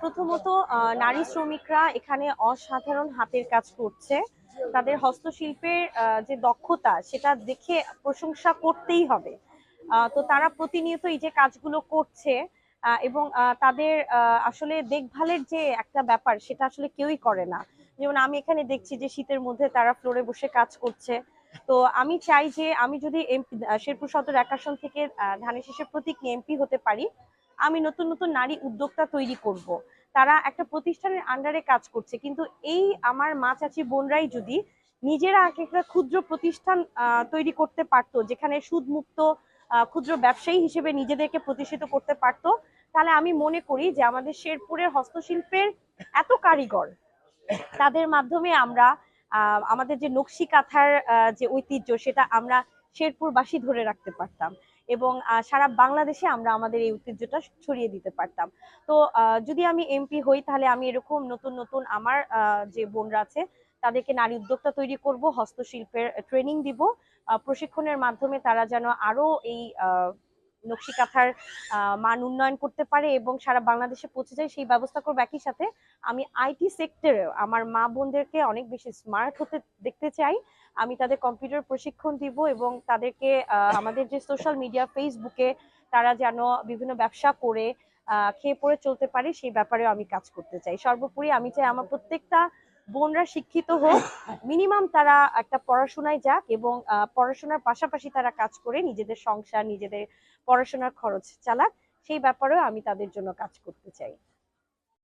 প্রথমত নারী শ্রমিকরা এখানে অসাধারণ হাতের কাজ করছে। তাদের হস্তশিল্পের যে দক্ষতা, সেটা দেখে প্রশংসা করতেই হবে। তো তারা প্রতিনিয়ত এই যে কাজগুলো করছে এবং তাদের আসলে দেখভালের যে একটা ব্যাপার, সেটা আসলে কেউই করে না। যেমন আমি এখানে দেখছি যে শীতের মধ্যে তারা ফ্লোরে বসে কাজ করছে। তো আমি চাই যে, আমি যদি এমপি শেরপুর সদর এক আসন থেকে ধানের শীষের প্রতীক এমপি হতে পারি আমি নতুন নতুন নারী উদ্যোক্তা তৈরি করব। তারা একটা প্রতিষ্ঠানের আন্ডারে কাজ করছে। কিন্তু এই আমার মা চাচি বোনরাই যদি নিজেরা এক একটা ক্ষুদ্র প্রতিষ্ঠান তৈরি করতে পারতো, যেখানে সুদমুক্ত ক্ষুদ্র ব্যবসায়ী হিসেবে নিজেদেরকে প্রতিষ্ঠিত করতে পারতো, তাহলে আমি মনে করি যে আমাদের শেরপুরের হস্তশিল্পের এত কারিগর, তাদের মাধ্যমে আমরা আমাদের যে নকশি কাঁথার যে ঐতিহ্য, সেটা আমরা শেরপুরবাসী ধরে রাখতে পারতাম। এবং সারা বাংলাদেশে আমরা আমাদের এই ঐতিহ্যটা ছড়িয়ে দিতে পারতাম। তো যদি আমি এমপি হই, তাহলে আমি এরকম নতুন নতুন আমার যে বোনরা আছে, তাদেরকে নারী উদ্যোক্তা তৈরি করব, হস্তশিল্পের ট্রেনিং দিব। প্রশিক্ষণের মাধ্যমে তারা যেন আরও এই নকশি কাঁথার মান উন্নয়ন করতে পারে এবং সারা বাংলাদেশে পৌঁছে যায়, সেই ব্যবস্থা করব। একই সাথে আমি আইটি সেক্টরে আমার মা বোনদেরকে অনেক বেশি স্মার্ট হতে দেখতে চাই। আমি তাদের কম্পিউটার প্রশিক্ষণ দিব এবং তাদেরকে আমাদের যে সোশ্যাল মিডিয়া, ফেসবুকে তারা যেন বিভিন্ন ব্যবসা করে খেয়ে পড়ে চলতে পারে, সেই ব্যাপারেও আমি কাজ করতে চাই। সর্বোপরি আমি চাই আমার প্রত্যেকটা বোনরা শিক্ষিত হোক মিনিমাম তারা একটা পড়াশোনায় যাক এবং পড়াশোনার পাশাপাশি তারা কাজ করে নিজেদের সংসার, নিজেদের পড়াশোনার খরচ চালাক, সেই ব্যাপারেও আমি তাদের জন্য কাজ করতে চাই।